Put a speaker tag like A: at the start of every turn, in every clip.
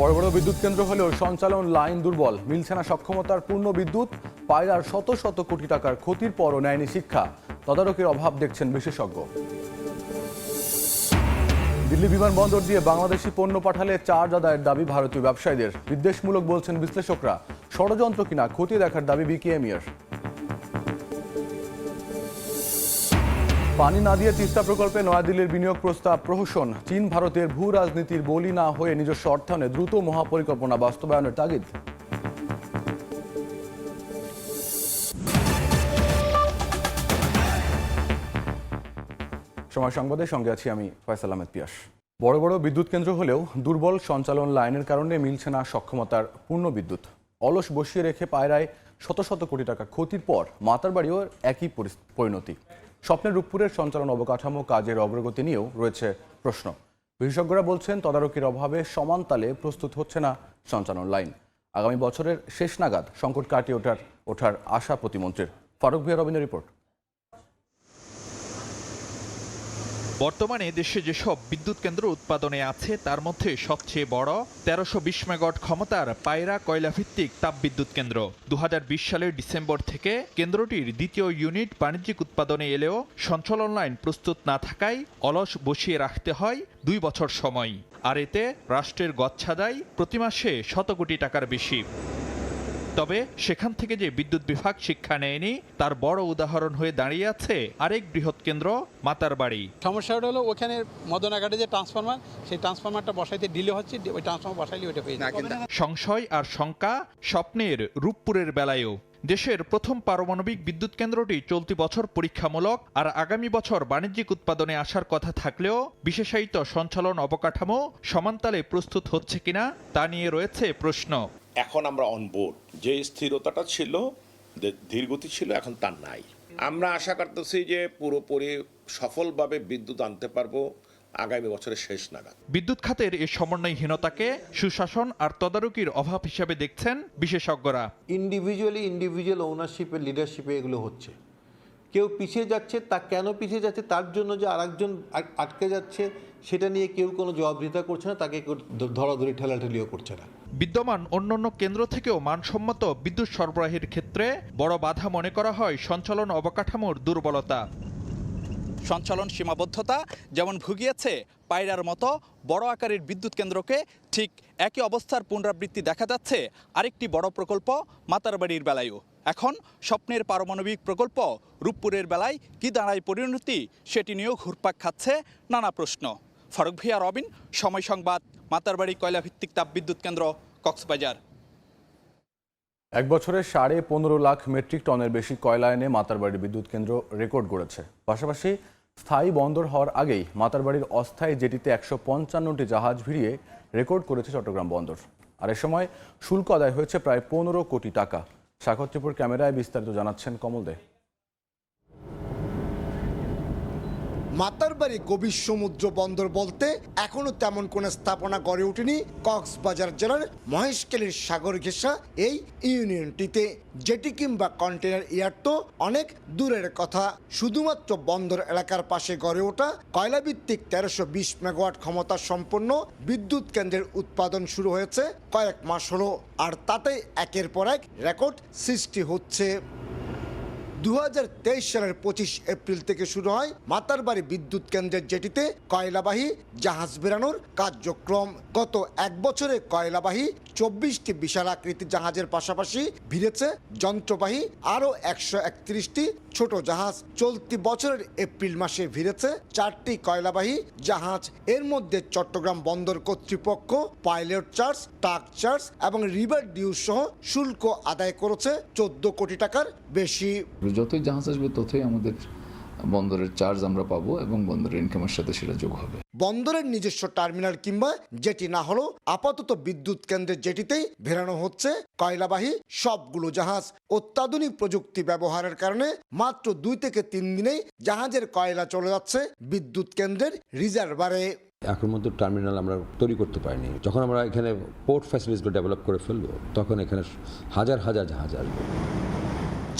A: বড় বড় বিদ্যুৎ কেন্দ্র হলেও সঞ্চালন লাইন দুর্বল, মিলছে না সক্ষমতার পূর্ণ বিদ্যুৎ, পায়রার শত শত কোটি টাকার ক্ষতির পরও নেয়নি শিক্ষা। তদারকির অভাব দেখছেন বিশেষজ্ঞ। দিল্লি বিমানবন্দর দিয়ে বাংলাদেশি পণ্য পাঠালে চার্জ আদায়ের দাবি ভারতীয় ব্যবসায়ীদের। বিদ্বেষমূলক বলছেন বিশ্লেষকরা। ষড়যন্ত্র কিনা খতিয়ে দেখার দাবি বিকেএমইয়ের পানি না দিয়ে তিস্তা প্রকল্পে নয়াদিল্লির বিনিয়োগ প্রস্তাব প্রহসন। চীন ভারতের ভূ রাজনীতির বলি না হয়ে নিজস্ব অর্থায়নে দ্রুত মহাপরিকল্পনা বাস্তবায়নের তাগিদ। সময় সংবাদের সঙ্গে আছি আমি ফয়সাল আহমেদ পিয়াস। বড় বড় বিদ্যুৎ কেন্দ্র হলেও দুর্বল সঞ্চালন লাইনের কারণে মিলছে না সক্ষমতার পূর্ণ বিদ্যুৎ। অলস বসিয়ে রেখে পায়রায় শত শত কোটি টাকা ক্ষতির পর মাতার বাড়িও একই পরিণতি। স্বপ্নের রূপপুরের সঞ্চালন অবকাঠামো কাজের অগ্রগতি নিয়েও রয়েছে প্রশ্ন। বিশেষজ্ঞরা বলছেন, তদারকির অভাবে সমান তালে প্রস্তুত হচ্ছে না সঞ্চালন লাইন। আগামী বছরের শেষ নাগাদ সংকট কাটিয়ে ওঠার ওঠার আশা প্রতিমন্ত্রীর। ফারুক ভিয়া রবিনের রিপোর্ট।
B: বর্তমানে দেশে যেসব বিদ্যুৎ কেন্দ্র উৎপাদনে আছে, তার মধ্যে সবচেয়ে বড় তেরোশো বিশ মেগাওয়াট ক্ষমতার পায়রা কয়লাভিত্তিক তাপবিদ্যুৎ কেন্দ্র। দু হাজার বিশ সালের ডিসেম্বর থেকে কেন্দ্রটির দ্বিতীয় ইউনিট বাণিজ্যিক উৎপাদনে এলেও সঞ্চালন লাইন প্রস্তুত না থাকায় অলস বসিয়ে রাখতে হয় দুই বছর সময়। আর এতে রাষ্ট্রের গচ্ছাদায় প্রতি মাসে শত কোটি টাকার বেশি। তবে সেখান থেকে যে বিদ্যুৎ বিভাগ শিক্ষা নেয়নি তার বড় উদাহরণ হয়ে দাঁড়িয়ে আছে আরেক বৃহৎ কেন্দ্র মাতার বাড়ি।
C: সমস্যাটা হলো ওখানে মদনাঘাটে যে ট্রান্সফরমার সেই ট্রান্সফরমারটা বসাইতে ডিলে হচ্ছে ওই ট্রান্সফরমার বসাইলে ওইটা পেয়ে যাবে।
B: সংশয় আর শঙ্কা স্বপ্নের রূপপুরের বেলায়ও। দেশের প্রথম পারমাণবিক বিদ্যুৎ কেন্দ্রটি চলতি বছর পরীক্ষামূলক আর আগামী বছর বাণিজ্যিক উৎপাদনে আসার কথা থাকলেও বিশেষায়িত সঞ্চালন অবকাঠামো সমান্তালে প্রস্তুত হচ্ছে কিনা তা নিয়ে রয়েছে প্রশ্ন।
D: এখন আমরা অনবোর্ড যে স্থিরতাটা ছিল যে ধীরগতি ছিল এখন তার নাই। আমরা আশা করতেছি যে পুরোপুরি সফলভাবে বিদ্যুৎ আনতে পারব আগামী বছরের শেষ নাগাদ।
B: বিদ্যুৎ খাতের এই সমন্বয়হীনতাকে সুশাসন আর তদারকির অভাব হিসেবে দেখছেন বিশেষজ্ঞরা।
E: ইন্ডিভিজুয়ালি ইন্ডিভিজুয়াল ওনারশিপে লিডারশিপে এগুলো হচ্ছে। কেউ পিছিয়ে যাচ্ছে তা কেন পিছিয়ে যাচ্ছে? তার জন্য যে আরেকজন আটকে যাচ্ছে সেটা নিয়ে কেউ কোনো জবাবদিহিতা করছে না তাকে ধরাধরি ঠেলাঠেলিও করছে না।
B: বিদ্যমান অন্যান্য কেন্দ্র থেকেও মানসম্মত বিদ্যুৎ সরবরাহের ক্ষেত্রে বড় বাধা মনে করা হয় সঞ্চালন অবকাঠামোর দুর্বলতা।
F: সঞ্চালন সীমাবদ্ধতা যেমন ভুগিয়েছে পায়রার মতো বড় আকারের বিদ্যুৎ কেন্দ্রকে ঠিক একই অবস্থার পুনরাবৃত্তি দেখা যাচ্ছে। আরেকটি বড় প্রকল্প মাতারবাড়ির বেলায়ও। এখন স্বপ্নের পারমাণবিক প্রকল্প রূপপুরের বেলায় কি দাঁড়ায় পরিণতি সেটি নিয়েও ঘুরপাক খাচ্ছে নানা প্রশ্ন। ফারুক ভিয়া রবিন। সময় সংবাদ, মাতারবাড়ি, কয়লাভিত্তিক তাপবিদ্যুৎ কেন্দ্র, কক্সবাজার।
A: এক বছরে সাড়ে পনেরো লাখ মেট্রিক টনের বেশি কয়লা এনে মাতারবাড়ি বিদ্যুৎ কেন্দ্র রেকর্ড গড়েছে। পাশাপাশি স্থায়ী বন্দর হওয়ার আগেই মাতারবাড়ির অস্থায়ী জেটিতে একশো পঞ্চান্নটি জাহাজ ভিড়িয়ে রেকর্ড করেছে চট্টগ্রাম বন্দর। আর এ সময় শুল্ক আদায় হয়েছে প্রায় পনেরো কোটি টাকা। স্বাগত ত্রিপুর ক্যামেরায় বিস্তারিত জানাচ্ছেন কমল দে।
G: মাতারবাড়ি গভীর সমুদ্র বন্দর বলতে এখনও তেমন কোনো স্থাপনা গড়ে ওঠেনি কক্সবাজার জেলার মহেশখালীর সাগর ঘেঁষা এই ইউনিয়নটিতে। জেটি কিংবা কন্টেনার ইয়ার তো অনেক দূরের কথা। শুধুমাত্র বন্দর এলাকার পাশে গড়ে ওঠা কয়লাভিত্তিক তেরোশো বিশ মেগাওয়াট ক্ষমতা সম্পন্ন বিদ্যুৎ কেন্দ্রের উৎপাদন শুরু হয়েছে কয়েক মাস হলো। আর তাতে একের পর এক রেকর্ড সৃষ্টি হচ্ছে। দু হাজার তেইশ সালের পঁচিশ এপ্রিল থেকে শুরু হয় মাতারবাড়ি বিদ্যুৎ কেন্দ্রের জেটিতে কয়লাবাহী জাহাজ বেরানোর কার্যক্রম। গত এক বছরে কয়লাবাহী চব্বিশটি বিশাল আকৃতির জাহাজের পাশাপাশি ভিড়েছে যন্ত্রবাহী আরও একশো একত্রিশটি ছোট জাহাজ। চলতি বছরের এপ্রিল মাসে ভিড়েছে চারটি কয়লাবাহী জাহাজ। এর মধ্যে চট্টগ্রাম বন্দর কর্তৃপক্ষ পাইলট চার্জ টাক চার্জ এবং রিভার ডিউ সহ শুল্ক আদায় করেছে চোদ্দ কোটি টাকার বেশি।
H: যতই জাহাজ আসবে ততই আমাদের বন্দরের চার্জ আমরা পাবো এবং বন্দরের ইনকামের সাথে সেটা যোগ হবে।
G: বন্দরের নিজস্ব টার্মিনাল কিংবা জেটি না হলেও আপাতত বিদ্যুৎ কেন্দ্রের জেটিতেই ভেড়ানো হচ্ছে কয়লাবাহী সবগুলো জাহাজ অত্যাধুনিক প্রযুক্তি ব্যবহারের কারণে মাত্র দুই থেকে তিন দিনেই জাহাজের কয়লা চলে যাচ্ছে বিদ্যুৎ কেন্দ্রের রিজার্ভারে।
I: এখন মতো টার্মিনাল আমরা তৈরি করতে পারিনি। যখন আমরা এখানে পোর্ট ফ্যাসিলিটিসগুলো ডেভেলপ করে ফেলব তখন এখানে হাজার হাজার জাহাজ আসবে।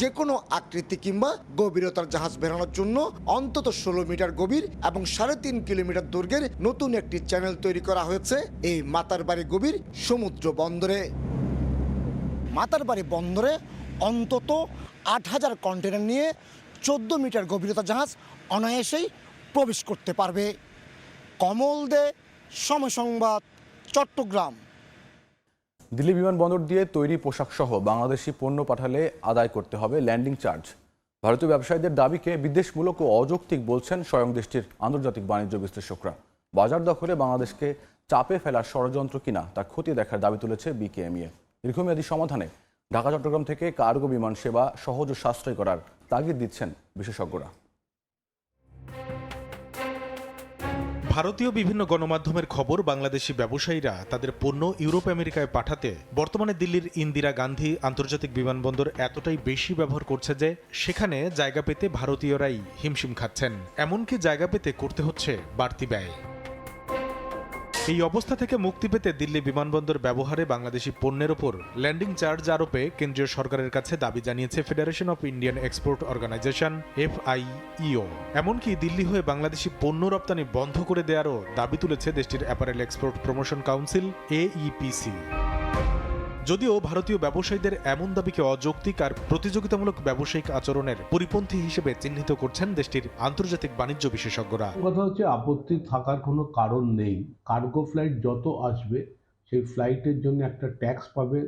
G: যে কোনো আকৃতি কিংবা গভীরতার জাহাজ বেরানোর জন্য অন্তত ষোলো মিটার গভীর এবং সাড়ে তিন কিলোমিটার দৈর্ঘ্যের নতুন একটি চ্যানেল তৈরি করা হয়েছে এই মাতারবাড়ি গভীর সমুদ্র বন্দরে। মাতারবাড়ি বন্দরে অন্তত আট হাজার কন্টেনার নিয়ে চোদ্দ মিটার গভীরতা জাহাজ অনায়াসেই প্রবেশ করতে পারবে। কমল দে, সময় সংবাদ, চট্টগ্রাম।
A: দিল্লি বিমানবন্দর দিয়ে তৈরি পোশাক সহ বাংলাদেশি পণ্য পাঠালে আদায় করতে হবে ল্যান্ডিং চার্জ। ভারতীয় ব্যবসায়ীদের দাবিকে বিদ্বেষমূলক ও অযৌক্তিক বলছেন স্বয়ং দেশটির আন্তর্জাতিক বাণিজ্য বিশ্লেষকরা। বাজার দখলে বাংলাদেশকে চাপে ফেলার ষড়যন্ত্র কিনা তা খতিয়ে দেখার দাবি তুলেছে বিকেএমইএ। দীর্ঘমেয়াদী সমাধানে ঢাকা চট্টগ্রাম থেকে কার্গো বিমান সেবা সহজ ও সাশ্রয় করার তাগিদ দিচ্ছেন বিশেষজ্ঞরা।
J: ভারতীয় বিভিন্ন গণমাধ্যমের খবর বাংলাদেশি ব্যবসায়ীরা তাদের পণ্য ইউরোপ, আমেরিকায় পাঠাতে, বর্তমানে দিল্লির ইন্দিরা গান্ধী আন্তর্জাতিক বিমানবন্দর এতটাই বেশি ব্যবহার করছে যে সেখানে জায়গা পেতে ভারতীয়রাই হিমশিম খাচ্ছেন। এমনকি জায়গা পেতে করতে হচ্ছে বাড়তি ব্যয়। এই অবস্থা থেকে মুক্তি পেতে দিল্লি বিমানবন্দর ব্যবহারে বাংলাদেশি পণ্যের ওপর ল্যান্ডিং চার্জ আরোপে কেন্দ্রীয় সরকারের কাছে দাবি জানিয়েছে federation of Indian export organisation FIEO এমনকি দিল্লি হয়ে বাংলাদেশি পণ্য রপ্তানি বন্ধ করে দেওয়ারও দাবি তুলেছে দেশটির apparel export promotion council AEPC যদিও ভারতীয় ব্যবসায়ীদের এমন দাবিকে অযৌক্তিক আর প্রতিযোগিতামূলক ব্যবসায়িক আচরণের পরিপন্থী হিসেবে চিহ্নিত করছেন দেশটির আন্তর্জাতিক বাণিজ্য বিশেষজ্ঞরা।
K: কথা হচ্ছে, আপত্তি থাকার কোনো কারণ নেই। কার্গো ফ্লাইট যত আসবে, সেই ফ্লাইটের জন্য একটা ট্যাক্স পাবে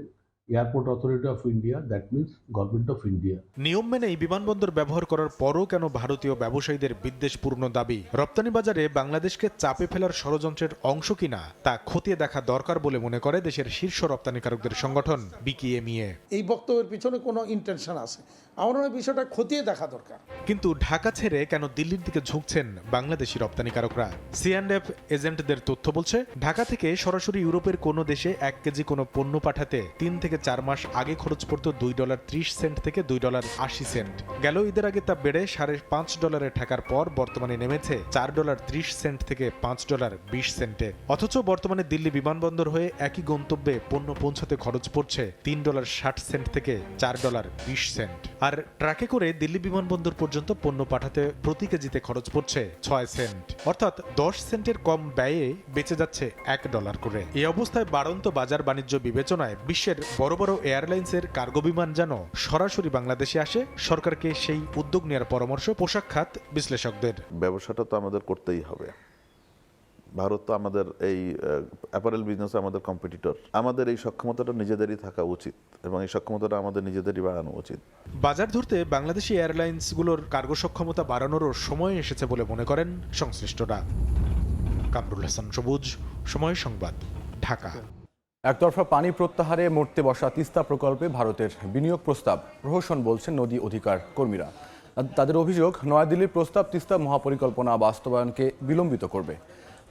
K: airport authority of India that means government of India.
J: নিয়ম মেনেই বিমানবন্দর ব্যবহার করার পরও কেন ভারতীয় ব্যবসায়ীদের বিদ্বেষপূর্ণ দাবি? রপ্তানি বাজারে বাংলাদেশকে চাপে ফেলার ষড়যন্ত্রের অংশ কিনা তা খতিয়ে দেখা দরকার বলে মনে করে দেশের শীর্ষ রপ্তানিকারকদের সংগঠন বিকিএমইএ।
L: এই বক্তব্যের পিছনে কোনো ইন্টেনশন আছে। আমার মনে বিষয়টা খতিয়ে দেখা দরকার।
J: কিন্তু ঢাকা ছেড়ে কেন দিল্লির দিকে ঝুঁকছেন বাংলাদেশি রপ্তানিকারকরা? সিঅ্যান্ডএফ এজেন্টদের তথ্য বলছে, ঢাকা থেকে সরাসরি ইউরোপের কোনো দেশে এক কেজি কোনো পণ্য পাঠাতে তিন থেকে চার মাস আগে খরচ পড়তো দুই ডলার ত্রিশ সেন্ট থেকে দুই ডলার আশি সেন্ট। গেল ঈদের আগে তা বেড়ে সাড়ে পাঁচ ডলারে ঠেকার পর বর্তমানে নেমেছে চার ডলার ত্রিশ সেন্ট থেকে পাঁচ ডলার বিশ সেন্টে। অথচ বর্তমানে দিল্লি বিমানবন্দর হয়ে একই গন্তব্যে পণ্য পৌঁছাতে খরচ পড়ছে তিন ডলার ষাট সেন্ট থেকে চার ডলার বিশ সেন্ট। আর ট্রাকে করে দিল্লি বিমানবন্দর পর্যন্ত পণ্য পাঠাতে প্রতি কেজিতে খরচ পড়ছে ছয় সেন্ট। অর্থাৎ দশ সেন্টের কম ব্যয়ে বেঁচে যাচ্ছে এক ডলার করে। এই অবস্থায় বাড়ন্ত বাজার বাণিজ্য বিবেচনায় বিশ্বের বড় বড় এয়ারলাইন্সের কার্গো বিমান যেন সরাসরি বাংলাদেশে আসে, সরকারকে সেই উদ্যোগ নেওয়ার পরামর্শ পোশাক খাত বিশ্লেষকদের।
M: ব্যবসাটা তো আমাদের করতেই হবে। ভারত তো আমাদের এই অ্যাপারেল বিজনেসে আমাদের কম্পিটিটর আমাদের এই সক্ষমতাটা নিজেদেরই থাকা উচিত এবং এই সক্ষমতাটা আমাদের নিজেদেরই বাড়ানো উচিত।
J: বাজার ধরতে বাংলাদেশি এয়ারলাইন্সগুলোর কার্গো সক্ষমতা বাড়ানোরও সময় এসেছে বলে মনে করেন সংশ্লিষ্টরা। কামরুল হাসান সবুজ সময় সংবাদ ঢাকা।
A: একতরফা পানি প্রত্যাহারে মরতে বসা তিস্তা প্রকল্পে ভারতের বিনিয়োগ প্রস্তাব। প্রহসন বলছেন নদী অধিকার কর্মীরা। তাদের অভিযোগ নয়াদিল্লির প্রস্তাব তিস্তা মহাপরিকল্পনা বাস্তবায়নকে বিলম্বিত করবে।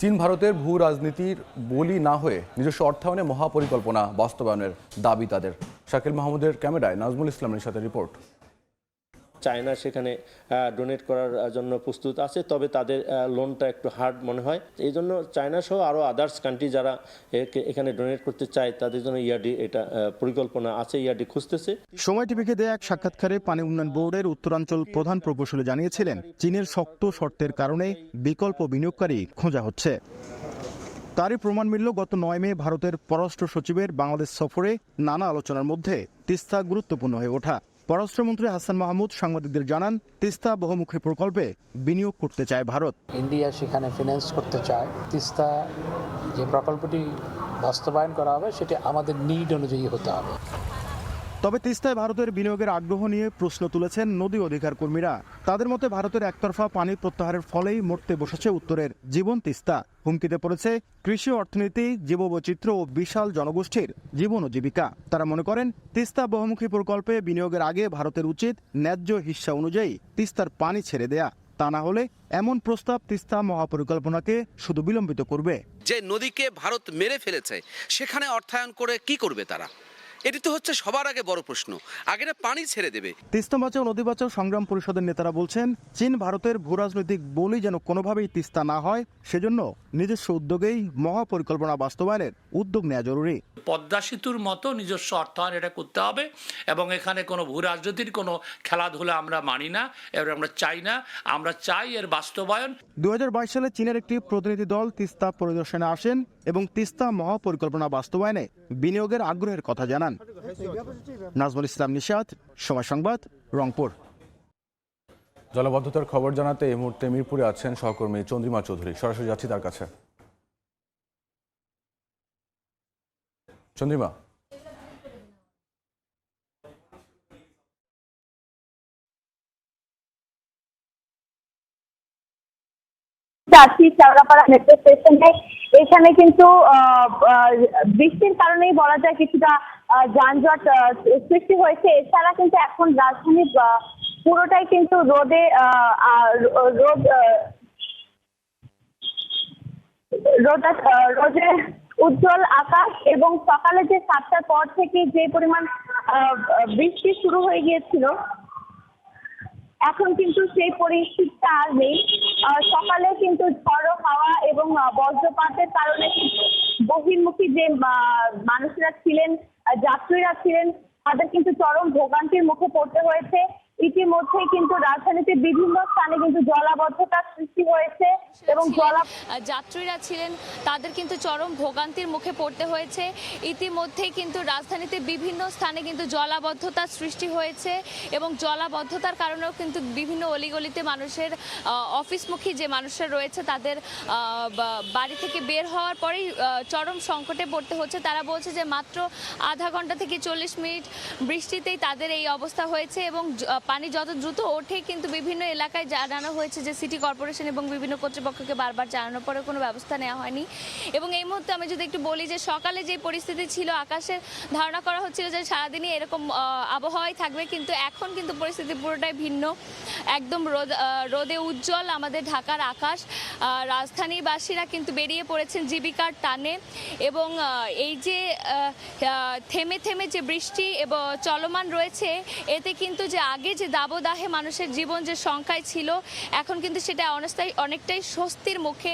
A: চীন ভারতের ভূ রাজনীতির বলি না হয়ে নিজস্ব অর্থায়নে মহাপরিকল্পনা বাস্তবায়নের দাবি তাদের। শাকিল মাহমুদের ক্যামেরায় নাজমুল ইসলামের সাথে রিপোর্ট।
N: চায়না সেখানে ডোনেট করার জন্য প্রস্তুত আছে। তবে তাদের লোনটা একটু হার্ড মনে হয়। এই জন্য চায়না সহ আরও আদার্স কান্ট্রি যারা এখানে ডোনেট করতে চায়, তাদের জন্য ইয়ারডি এটা পরিকল্পনা আছে ইয়ারডি খুঁজতেছে।
O: সময় টিভিকে দেয়া এক সাক্ষাৎকারে পানি উন্নয়ন বোর্ডের উত্তরাঞ্চল প্রধান প্রকৌশলী জানিয়েছিলেন, চীনের শক্ত শর্তের কারণে বিকল্প বিনিয়োগকারী খোঁজা হচ্ছে। তারই প্রমাণ মিলল, গত নয় মে ভারতের পররাষ্ট্র সচিবের বাংলাদেশ সফরে নানা আলোচনার মধ্যে তিস্তা গুরুত্বপূর্ণ হয়ে ওঠা। পররাষ্ট্রমন্ত্রী হাসান মাহমুদ সাংবাদিকদের জানান, তিস্তা বহুমুখী প্রকল্পে বিনিয়োগ করতে চায় ভারত।
L: ইন্ডিয়া সেখানে ফিনান্স করতে চায়। তিস্তা যে প্রকল্পটি বাস্তবায়ন করা হবে, সেটি আমাদের নিড অনুযায়ী হতে হবে।
O: তবে তিস্তায় ভারতের বিনিয়োগের আগ্রহ নিয়ে প্রশ্ন তুলেছেন নদী অধিকার কর্মীরা। তাদের মতে ভারতের একতরফা পানি প্রত্যাহারের ফলেই মরতে বসেছে উত্তরের জীবন তিস্তা। হুমকিতে পড়েছে কৃষি অর্থনীতি, জীববৈচিত্র্য ও বিশাল জনগোষ্ঠীর জীবন ও জীবিকা। তারা মনে করেন, তিস্তা বহুমুখী প্রকল্পে বিনিয়োগের আগে ভারতের উচিত ন্যায্য হিস্সা অনুযায়ী তিস্তার পানি ছেড়ে দেয়া। তা না হলে এমন প্রস্তাব তিস্তা মহাপরিকল্পনাকে শুধু বিলম্বিত করবে।
P: যে নদীকে ভারত মেরে ফেলেছে, সেখানে অর্থায়ন করে কি করবে তারা? এটি তো হচ্ছে সবার আগে বড় প্রশ্ন। আগে না পানি ছেড়ে দেবে।
O: তিস্তা বাঁচাও নদী বাঁচাও সংগ্রাম পরিষদের নেতারা বলছেন চীন ভারতের ভূরাজনৈতিক বলি যেন কোনোভাবেই তিস্তা না হয় সেজন্য নিজস্ব উদ্যোগেই মহাপরিকল্পনা বাস্তবায়নের উদ্যোগ নেওয়া জরুরি।
Q: পদ্মা সেতুর মতো নিজস্ব অর্থায়ন এটা করতে হবে এবং এখানে কোনো ভূ রাজনীতির কোনো খেলাধুলা আমরা মানি না এবার আমরা চাই না আমরা চাই এর বাস্তবায়ন।
O: দুই হাজার বাইশ সালে চীনের একটি প্রতিনিধি দল তিস্তা পরিদর্শনে আসেন এবং তিস্তা মহাপরিকল্পনা বাস্তবায়নে বিনিয়োগের আগ্রহের কথা জানান। নাজমুল ইসলাম নিশাত সময় সংবাদ রংপুর।
A: জলবদ্ধতার খবর জানাতে এই মুহূর্তে মিরপুরে আছেন সহকর্মী চন্দ্রিমা চৌধুরী। সরাসরি যাচ্ছি তার কাছে। চন্দ্রিমা।
R: যাচ্ছি চাওড়াপাড়া মেট্রো স্টেশনে এখানে কিন্তু আহ, আহ, বৃষ্টির কারণেই বলা যায় কিছুটা যানজট সৃষ্টি হয়েছে। এছাড়া কিন্তু এখন রাজধানী পুরোটাই কিন্তু রোদে রোদ রোদ রোদে উজ্জ্বল আকাশ এবং সকালে যে সাতটার পর থেকে যে পরিমাণ বৃষ্টি শুরু হয়ে গিয়েছিল, এখন কিন্তু সেই পরিস্থিতিটা আর নেই। সকালে কিন্তু ঝড়ো হাওয়া এবং বজ্রপাতের কারণে কিন্তু বহির্মুখী যে মানুষেরা ছিলেন যাত্রীরা ছিলেন তাদের কিন্তু চরম ভোগান্তির মুখে পড়তে হয়েছে। ইতিমধ্যেই কিন্তু রাজধানীতে বিভিন্ন স্থানে কিন্তু জলাবদ্ধতার সৃষ্টি হয়েছে এবং জলা
S: যাত্রীরা ছিলেন তাদের কিন্তু চরম ভোগান্তির মুখে পড়তে হয়েছে। ইতিমধ্যেই কিন্তু রাজধানীতে বিভিন্ন স্থানে কিন্তু জলাবদ্ধতার সৃষ্টি হয়েছে এবং জলাবদ্ধতার কারণেও কিন্তু বিভিন্ন অলিগলিতে মানুষের অফিসমুখী যে মানুষরা রয়েছে তাদের বাড়ি থেকে বের হওয়ার পরেই চরম সংকটে পড়তে হচ্ছে। তারা বলছে যে মাত্র আধা ঘণ্টা থেকে চল্লিশ মিনিট বৃষ্টিতেই তাদের এই অবস্থা হয়েছে এবং পানি যত দ্রুত ওঠে, কিন্তু বিভিন্ন এলাকায় জানানো হয়েছে যে সিটি কর্পোরেশন এবং বিভিন্ন কর্তৃপক্ষকে বারবার জানানোর পরে কোনো ব্যবস্থা নেওয়া হয়নি। এবং এই মুহূর্তে আমি যদি একটু বলি যে সকালে যে পরিস্থিতি ছিল আকাশের ধারণা করা হচ্ছিল যে সারাদিনই এরকম আবহাওয়াই থাকবে, কিন্তু এখন কিন্তু পরিস্থিতি পুরোটাই ভিন্ন। একদম রোদ রোদে উজ্জ্বল আমাদের ঢাকার আকাশ। রাজধানীবাসীরা কিন্তু বেরিয়ে পড়েছেন জীবিকার টানে এবং এই যে থেমে থেমে যে বৃষ্টি এবং চলমান রয়েছে, এতে কিন্তু যে আগে যে দাবদাহে মানুষের জীবন যে সংখ্যায় ছিল এখন কিন্তু সেটা অনেকটাই অনেকটাই স্বস্তির মুখে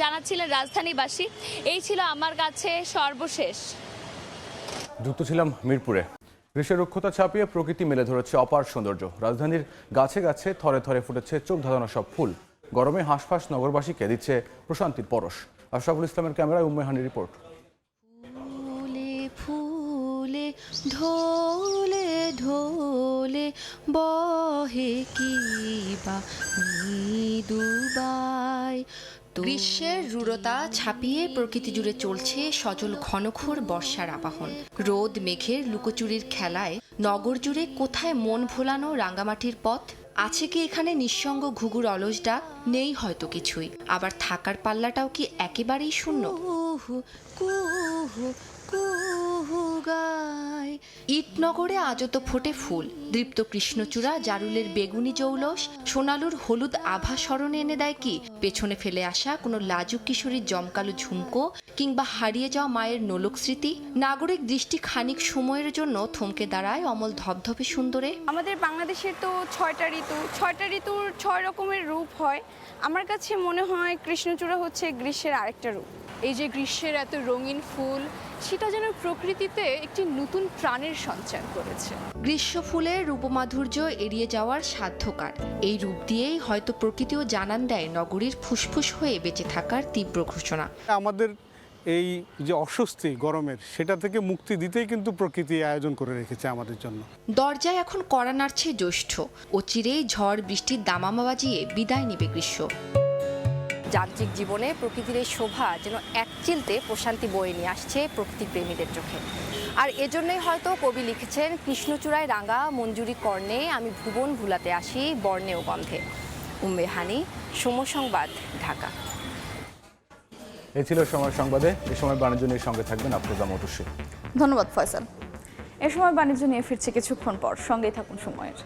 S: জানাচ্ছিলেন রাজধানীবাসী। এই ছিল আমার কাছে সর্বশেষ।
A: যুক্ত ছিলাম মিরপুরে। গ্রীষ্মের রুক্ষতা ছাপিয়ে প্রকৃতি মেলে ধরেছে অপার সৌন্দর্য। রাজধানীর গাছে গাছে থরে থরে ফুটেছে চোখ ধাঁধানো সব ফুল। গরমে হাঁসফাঁস নগরবাসীকে দিচ্ছে প্রশান্তির পরশ। আশরাফুল ইসলামের ক্যামেরায় উম্মেহানি রিপোর্ট।
T: ফুলে ফুলে ঢোলে। ঢোলে বহে কি বা মৃদুবাই গ্রীষ্মের রূঢ়তা ছাপিয়ে প্রকৃতি জুড়ে চলছে সজল ঘনঘোর বর্ষার আবাহন। রোদ মেঘের লুকোচুরির খেলায় নগর জুড়ে কোথায় মন ভোলানো রাঙ্গামাটির পথ? আছে কি এখানে নিঃসঙ্গ ঘুঘুর অলস ডাক? নেই হয়তো কিছুই। আবার থাকার পাল্লাটাও কি একেবারেই শূন্য? কুহু কুহু কুহু গায়। ইটনগরে আজও তো ফোটে ফুল। দৃপ্ত কৃষ্ণচূড়া, জারুলের বেগুনি জৌলস, সোনালুর হলুদ আভা স্মরণে এনে দেয় কি? পেছনে ফেলে আসা কোনো লাজুক কিশোরীর জমকালো ঝুমকো কিংবা হারিয়ে যাওয়া মায়ের নোলক স্মৃতি? নাগরিক দৃষ্টি খানিক সময়ের জন্য থমকে দাঁড়ায় অমল ধপধপে সুন্দরে।
U: আমাদের বাংলাদেশের তো ছয়টা ঋতু। ছয়টা ঋতুর ছয় রকমের রূপ হয়। আমার কাছে মনে হয় কৃষ্ণচূড়া হচ্ছে গ্রীষ্মের আরেকটা রূপ।
V: এই যে গ্রীষ্মের এত রঙিন ফুল, সেটা যেন প্রকৃতিতে একটি নতুন প্রাণের সঞ্চার করেছে।
T: গ্রীষ্ম ফুলের রূপমাধুর্য এড়িয়ে যাওয়ার সাধ্যকার। এই রূপ দিয়েই হয়তো প্রকৃতিও জানান দেয় নগরীর ফুসফুস হয়ে বেঁচে থাকার তীব্র ঘোষণা।
W: আমাদের এই যে অস্বস্তি গরমের সেটা থেকে মুক্তি দিতেই কিন্তু প্রকৃতি আয়োজন করে রেখেছে আমাদের জন্য।
T: দরজায় এখন কড়া নাড়ছে জ্যৈষ্ঠ। ও চিরেই ঝড় বৃষ্টির দামামা বাজিয়ে বিদায় নেবে গ্রীষ্ম।
X: যান্ত্রিক জীবনে প্রকৃতির এই শোভা যেন এক চিলতে প্রশান্তি বয়ে নিয়ে আসছে প্রকৃতি প্রেমীদের চোখে। আর এজন্যই হয়তো কবি লিখেছেন কৃষ্ণচূড়ায় রাঙা মঞ্জুরি কর্ণে আমি ভুবন ভুলাতে আসি বর্ণেও গন্ধে। উম্মে হানি সমসংবাদ ঢাকা।
A: এই ছিল সময় সংবাদে। এ সময় বাণিজ্য নিয়ে সঙ্গে থাকবেন আফরোজা মটুসি।
Y: ধন্যবাদ ফয়সাল। এ সময় বাণিজ্য নিয়ে ফিরছে কিছুক্ষণ পর। সঙ্গেই থাকুন সময়ের।